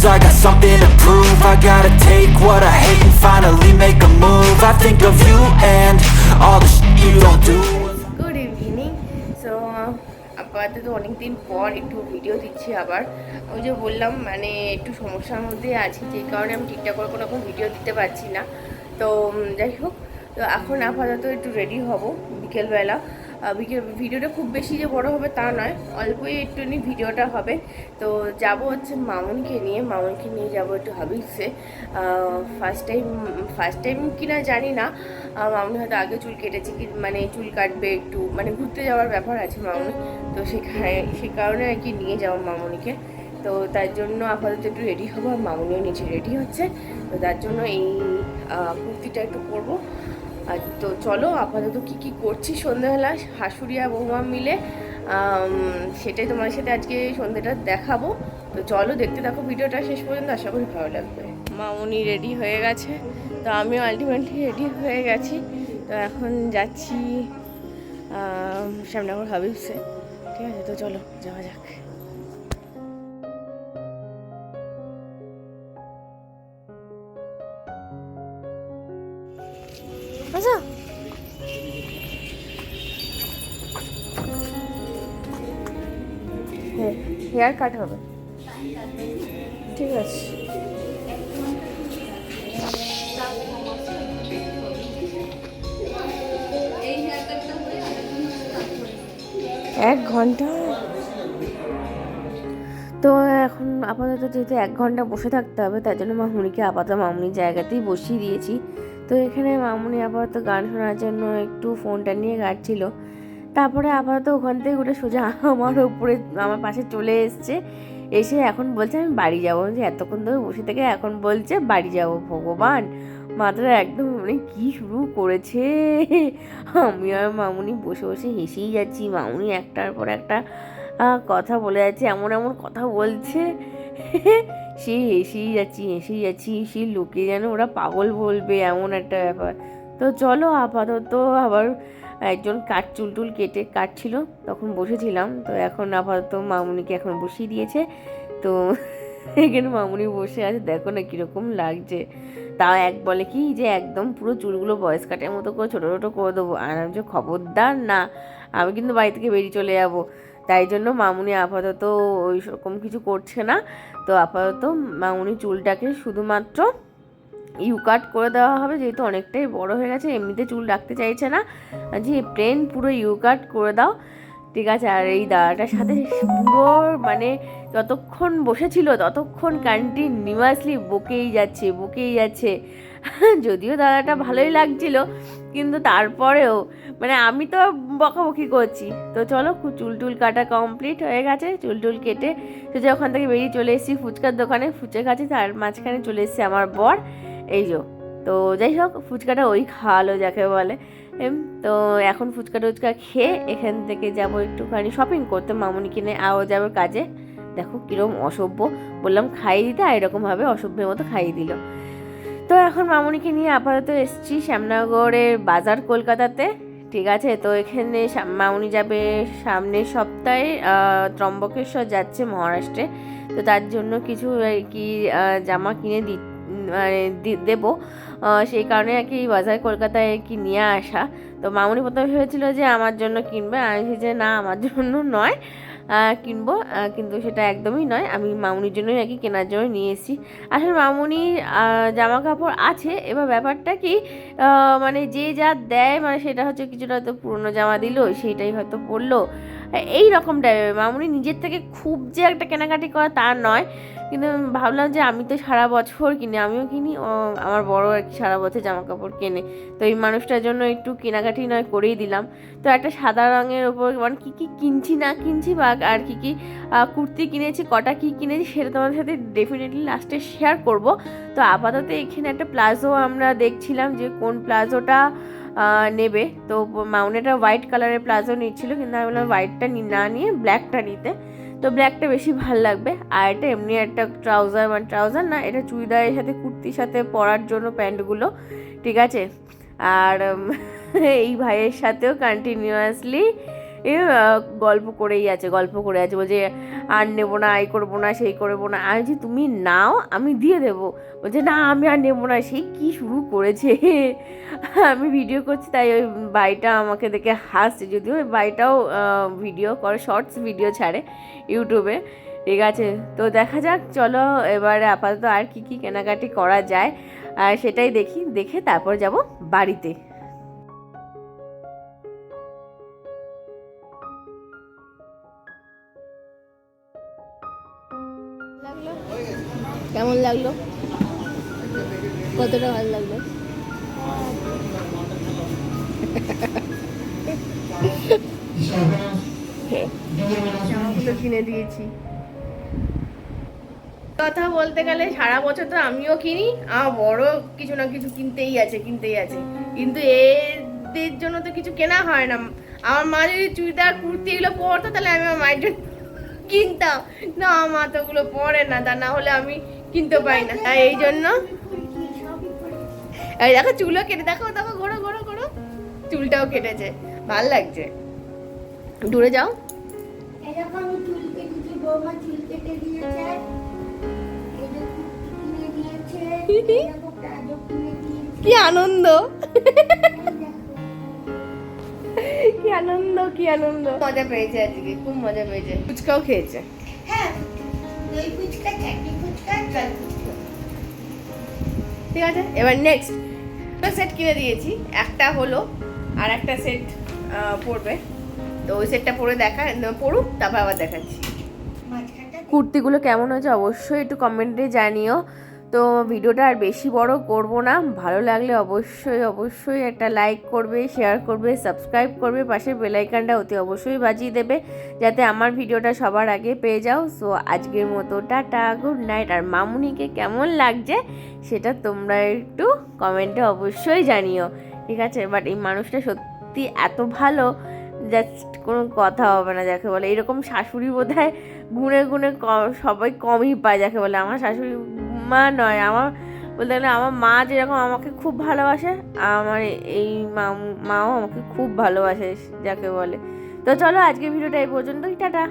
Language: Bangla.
Cause I got something to prove. I gotta take what I hate and finally make a move. I think of you and all the shit you don't do. Good evening so আপাতত অনেকদিন পর একটু ভিডিও দিচ্ছি আবার। ওই যে বললাম মানে একটু সমস্যার মধ্যে আছি, যে কারণে আমি ঠিকঠাক করে কোনো রকম ভিডিও দিতে পারছি না। তো যাই হোক, তো এখন আপাতত একটু রেডি হব বিকেলবেলা। ভিডিওটা খুব বেশি যে বড় হবে তা নয়, অল্পই একটুখানি ভিডিওটা হবে। তো যাব হচ্ছে মামুনকে নিয়ে মামুনকে নিয়ে যাব একটু হাবিবসে। ফার্স্ট টাইম ফার্স্ট টাইম কিনা জানি না। মামুনি হয়তো আগে চুল কেটেছে কি মানে চুল কাটবে একটু মানে ঘুরতে যাওয়ার ব্যাপার আছে মামুনি তো সেখানে, সে কারণে আর কি নিয়ে যাওয়া মামুনিকে। তো তার জন্য আপাতত একটু রেডি হব আর মামুনিও নিচে রেডি হচ্ছে। তো তার জন্য এই কুর্তিটা একটু আর তো চলো আপাতত কি কি করছি সন্ধ্যাবেলা শাশুড়ি বৌমা মিলে সেটাই তোমার সাথে আজকে সন্ধ্যেটা দেখাবো। তো চলো দেখতে থাকো ভিডিওটা, শেষ পর্যন্ত আশা করি ভালো লাগবে। মা উনি রেডি হয়ে গেছে, তো আমিও আলটিমেটলি রেডি হয়ে গেছি। তো এখন যাচ্ছি শ্যামনগর হাবিবসে। ঠিক আছে, তো চলো, যাওয়া যাক। আচ্ছা হেয়ার কাট হবে। ঠিক আছে। এক ঘণ্টা? তো এখন আপাতত যেহেতু এক ঘণ্টা বসে থাকতে হবে তার জন্য মামুনিকে আপাতত মামুনির জায়গাতেই বসিয়ে দিয়েছি। তো এখানে মামুনি আপাতত গান শোনার জন্য একটু ফোনটা নিয়ে গাচ্ছিল তারপরে আপাতত ওখান থেকে উঠে সোজা আমার উপরে, আমার পাশে চলে এসছে। এসে এখন বলছে, আমি বাড়ি যাব। যে এতক্ষণ ধরে বসে থেকে এখন বলছে, বাড়ি যাব ভগবান। মাথাটা একদম মানে কি শুরু করেছে? আমি আর মামুনি বসে বসে হেসেই যাচ্ছি। মামুনি একটার পর একটা কথা বলে যাচ্ছে, এমন এমন কথা বলছে। সে এসেই যাচ্ছি এসেই যাচ্ছি সেই লোকে যেন ওরা পাগল বলবে, এমন একটা ব্যাপার। তো চলো আপাতত আবার একজন কাঠ চুলটুল কেটে কাটছিল তখন বসেছিলাম। তো এখন আপাতত মামুনিকে এখন বসিয়ে দিয়েছে। তো এখানে মামুনি বসে আছে, দেখো না কীরকম লাগছে। তাও এক বলে কি যে একদম পুরো চুলগুলো বয়স কাটের মতো করে ছোটো ছোটো করে দেবো। আর আমি যে খবরদার না, আমি কিন্তু বাড়ি থেকে বেরিয়ে চলে যাব। তাই জন্য মামুনি আপাতত ওই রকম কিছু করছে না। তো আপাতত মামুনি চুলটাকে শুধুমাত্র ইউ কাট করে দেওয়া হবে, যেহেতু অনেকটাই বড় হয়ে গেছে, এমনিতে চুল রাখতে চাইছে না। যে প্লেন পুরো ইউ কাট করে দাও। ঠিক আছে, আর এই দাদাটার সাথে পুরো মানে যতক্ষণ বসেছিল, ততক্ষণ কন্টিনিউয়াসলি বকেই যাচ্ছে বকেই যাচ্ছে। যদিও দাদাটা ভালোই লাগছিল, কিন্তু তারপরেও মানে আমি তো বকাবকি করছি। তো চলো চুল টুল কাটা কমপ্লিট হয়ে গেছে চুল টুল কেটে সোজা ওখান থেকে বেরিয়ে চলে এসেছি ফুচকার দোকানে। ফুচকা খাচ্ছি তার মাঝখানে চলে এসেছে আমার বর। এই যো, তো যাই হোক, ফুচকাটা ওই খাওয়ালো যাকে বলে। তো এখন ফুচকা টুচকা খেয়ে এখান থেকে যাব একটুখানি শপিং করতে। মামুনি কিনে আও যাবে কাজে। দেখো কিরম অসভ্য। বললাম খাইয়ে দিতে আর এরকমভাবে অসভ্যের মতো খাইয়ে দিল। তো এখন মামুনিকে নিয়ে আপাতত এসেছি শ্যামনগরের বাজার কলকাতাতে। ঠিক আছে? তো এখানে মামুনি যাবে সামনের সপ্তাহে ত্রম্বকেশ্বর যাচ্ছে মহারাষ্ট্রে। তো তার জন্য কিছু আর কি জামা কিনে দি মানে দি- দেবো। আহ, সেই কারণে আর কি বাজার কলকাতায় কি নিয়ে আসা। তো মামুনি প্রথমে ভেবেছিল যে আমার জন্য কিনবে আমি যে না আমার জন্য নয় কিনবো কিন্তু সেটা একদমই নয়। আমি মামুনির জন্যই আর কি কেনার জন্য নিয়ে এসেছি। আসলে মামুনির জামা কাপড় আছে এবার ব্যাপারটা কি মানে যে যা দেয় মানে সেটা হচ্ছে কিছুটা হয়তো পুরনো জামা দিল সেইটাই হয়তো পরলো। এই রকম টাইপের মামুনি নিজের থেকে খুব যে একটা কেনাকাটি করা তা নয়। কিন্তু ভাবলাম যে আমি তো সারা বছর কিনি, আমিও কিনি আমার বড় আর কি সারা বছর জামা কাপড় কেনে। তো এই মানুষটার জন্য একটু কেনাকাটি নয় করেই দিলাম। তো একটা সাদা রঙের ওপর মানে কী কী কিনছি না কিনছি বা আর কী কী কুর্তি কিনেছি, কটা কী কিনেছি সেটা তোমাদের সাথে ডেফিনেটলি লাস্টে শেয়ার করব। তো আপাতত এখানে একটা প্লাজো আমরা দেখছিলাম যে কোন প্লাজোটা নেবে। তো মাউনেটা হোয়াইট কালারের প্লাজো নিচ্ছিল, কিন্তু আমি বললাম হোয়াইটটা না নিয়ে ব্ল্যাকটা নিতে। তো ব্ল্যাকটা বেশি ভালো লাগবে। আর এটা এমনি একটা ট্রাউজার মানে ট্রাউজার না, এটা চুড়িদারের সাথে, কুর্তির সাথে পরার জন্য প্যান্টগুলো, ঠিক আছে? আর এই ভাইয়ের সাথেও কন্টিনিউয়াসলি এ গল্প করেই আছে, গল্প করে আছে, বলছে, আর নেব না, এই করব না, সেই করব না। আমি যে তুমি নাও, আমি দিয়ে দেবো। বলছে, না, আমি আর নেব না। সেই কি শুরু করেছে? আমি ভিডিও করছি, তাই ওই বাড়িটা আমাকে দেখে হাসছে। যদিও ওই বাড়িটাও ভিডিও করে শর্টস ভিডিও ছাড়ে ইউটিউবে ঠিক আছে, তো দেখা যাক, চলো, এবারে আপাতত আর কি কি কেনাকাটি করা যায়। আর সেটাই দেখি, দেখে তারপর যাব বাড়িতে। লাগল? কতটা ভালো লাগল? জামাগুলো কিনে দিয়েছি। কথা বলতে গেলে সারা বছর তো আমিও কিনি আমার বড় কিছু না কিছু কিনতেই আছে কিনতেই আছে। কিন্তু এদের জন্য তো কিছু কেনা হয় না। আমার মা যদি চুড়িদার কুর্তি এগুলো পরতো তাহলে আমি আমার মায়ের জন্য কিনতাম। না আমার তো ওগুলো পরে না তা না হলে আমি কিনতে পারি না তাই এই জন্য। এই দেখো চুলও কেটে দেখো দেখো ঘোরো ঘোরো ঘোরো। চুলটাও কেটেছে ভালো লাগছে। দূরে যাও। কি আনন্দ। কি আনন্দ কি আনন্দ। মজা পেয়েছে আজকে খুব মজা পেয়েছে। ফুচকাও খেয়েছে। হ্যাঁ দই ফুচকা চাটনি ঠিক আছে? এবার নেক্সট সেট কিনে দিয়েছি। একটা হলো আর একটা সেট পড়বে। তো ওই সেটটা পরে দেখা পড়ুক, তারপর আবার দেখাচ্ছি। কুর্তিগুলো কেমন হয়েছে অবশ্যই একটু কমেন্টে জানিও। তো ভিডিওটা আর বেশি বড় করব না। ভালো লাগলে অবশ্যই অবশ্যই একটা লাইক করবে শেয়ার করবে সাবস্ক্রাইব করবে, পাশে বেলাইকানটা অতি অবশ্যই বাজিয়ে দেবে, যাতে আমার ভিডিওটা সবার আগে পেয়ে যাও। সো আজকের মতো টাটা গুড নাইট আর মামুনিকে কেমন লাগছে সেটা তোমরা একটু কমেন্টে অবশ্যই জানিও, ঠিক আছে? বাট এই মানুষটা সত্যি এত ভালো জাস্ট কোনো কথা হবে না, যাকে বলে। এরকম শাশুড়ি বোধ হয় গুনে গুনে সবাই কমই পায়, যাকে বলে। আমার শাশুড়ি মা নয়, আমার বলতে গেলে আমার মা যেরকম আমাকে খুব ভালোবাসে, আমার এই মাও আমাকে খুব ভালোবাসে, যাকে বলে। তো চলো আজকে ভিডিওটা এই পর্যন্তই, টাটা।